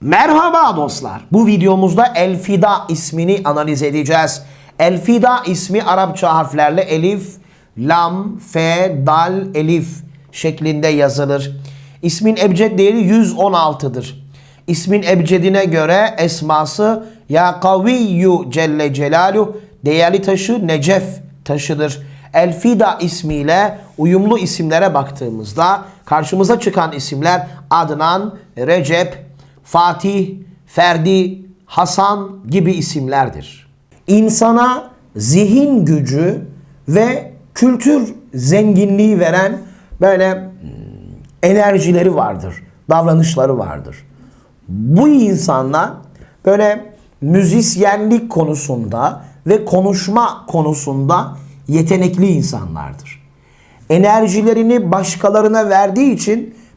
Merhaba dostlar. Bu videomuzda Elfida ismini analiz edeceğiz. Elfida ismi Arapça harflerle elif, lam, fe, dal, elif şeklinde yazılır. İsmin ebced değeri 116'dır. İsmin ebcedine göre esması Ya Kaviyyu Celle Celaluhu değerli taşı Necef taşıdır. Elfida ismiyle uyumlu isimlere baktığımızda karşımıza çıkan isimler Adnan, Recep, Fatih, Ferdi, Hasan gibi isimlerdir. İnsana zihin gücü ve kültür zenginliği veren böyle hmm, enerjileri vardır, davranışları vardır. Bu insanlar böyle müzisyenlik konusunda ve konuşma konusunda yetenekli insanlardır. Enerjilerini başkalarına verdiği için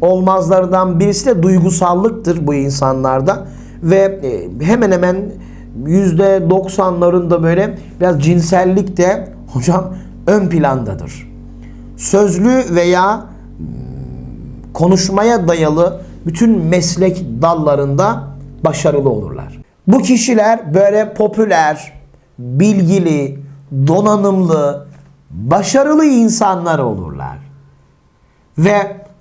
olmazlardan birisi de duygusallıktır bu insanlarda ve e, hemen hemen yüzde 90'larında böyle biraz cinsellik de hocam ön plandadır. Sözlü veya hmm, konuşmaya dayalı bütün meslek dallarında başarılı olurlar. Bu kişiler böyle popüler, bilgili, donanımlı, başarılı insanlar olurlar. Ve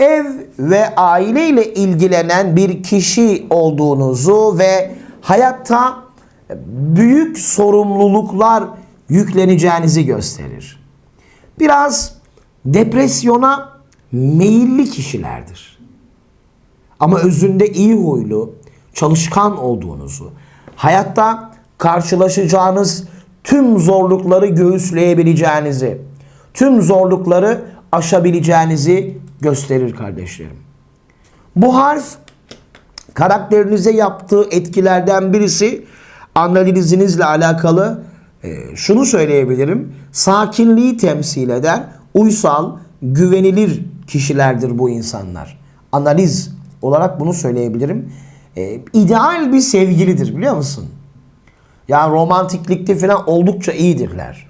ev ve aile ile ilgilenen bir kişi olduğunuzu ve hayatta büyük sorumluluklar yükleneceğinizi gösterir. Biraz depresyona meyilli kişilerdir. Ama özünde iyi huylu, çalışkan olduğunuzu, hayatta karşılaşacağınız tüm zorlukları göğüsleyebileceğinizi, tüm zorlukları aşabileceğinizi gösterir kardeşlerim. Bu harf karakterinize yaptığı etkilerden birisi analizinizle alakalı e, şunu söyleyebilirim. Sakinliği temsil eder. Uysal, güvenilir kişilerdir bu insanlar. Analiz olarak bunu söyleyebilirim. E, ideal bir sevgilidir biliyor musun? Yani romantiklikte falan oldukça iyidirler.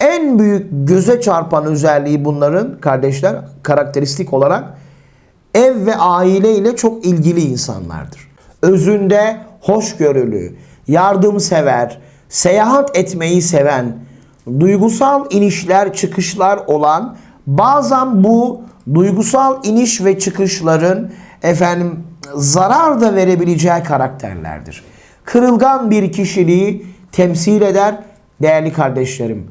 en büyük göze çarpan özelliği bunların kardeşler karakteristik olarak ev ve aile ile çok ilgili insanlardır. Özünde hoşgörülü, yardımsever, seyahat etmeyi seven, duygusal inişler çıkışlar olan bazen bu duygusal iniş ve çıkışların efendim zarar da verebileceği karakterlerdir. Kırılgan bir kişiliği temsil eder değerli kardeşlerim.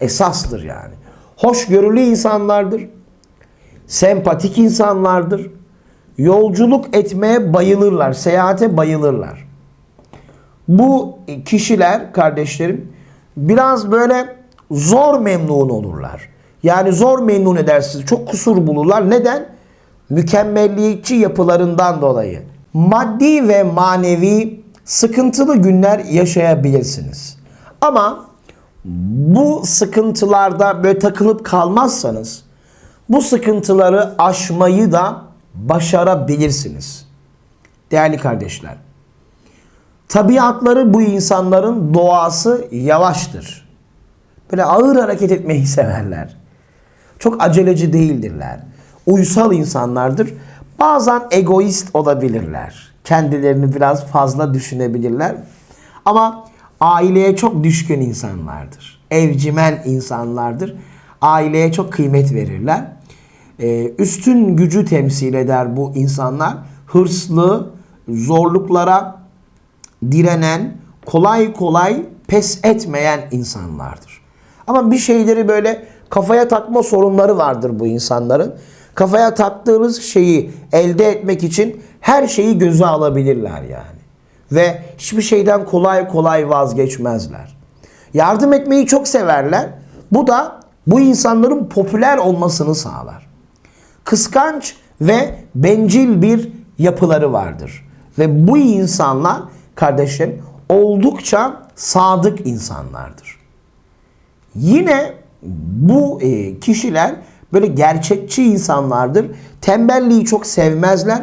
Esastır yani. Hoşgörülü insanlardır. Sempatik insanlardır. Yolculuk etmeye bayılırlar. Seyahate bayılırlar. Bu kişiler kardeşlerim biraz böyle zor memnun olurlar. Yani zor memnun edersiniz. Çok kusur bulurlar. Neden? Mükemmelliyetçi yapılarından dolayı. Maddi ve manevi sıkıntılı günler yaşayabilirsiniz. Ama bu sıkıntılarda böyle takılıp kalmazsanız bu sıkıntıları aşmayı da başarabilirsiniz. Değerli kardeşler. Tabiatları bu insanların doğası yavaştır. Böyle ağır hareket etmeyi severler. Çok aceleci değildirler. Uysal insanlardır. Bazen egoist olabilirler. Kendilerini biraz fazla düşünebilirler. Ama aileye çok düşkün insanlardır. Evcimen insanlardır. Aileye çok kıymet verirler. Ee, üstün gücü temsil eder bu insanlar. Hırslı, zorluklara direnen, kolay kolay pes etmeyen insanlardır. Ama bir şeyleri böyle kafaya takma sorunları vardır bu insanların. Kafaya taktığınız şeyi elde etmek için her şeyi göze alabilirler yani. Ve hiçbir şeyden kolay kolay vazgeçmezler. Yardım etmeyi çok severler. Bu da bu insanların popüler olmasını sağlar. Kıskanç ve bencil bir yapıları vardır. Ve bu insanlar kardeşlerim oldukça sadık insanlardır. Yine bu e, kişiler böyle gerçekçi insanlardır. Tembelliği çok sevmezler.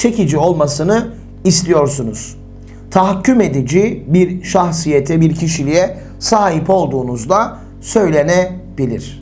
çekici olmasını istiyorsunuz. Tahakküm edici bir şahsiyete, bir kişiliğe sahip olduğunuzda söylenebilir.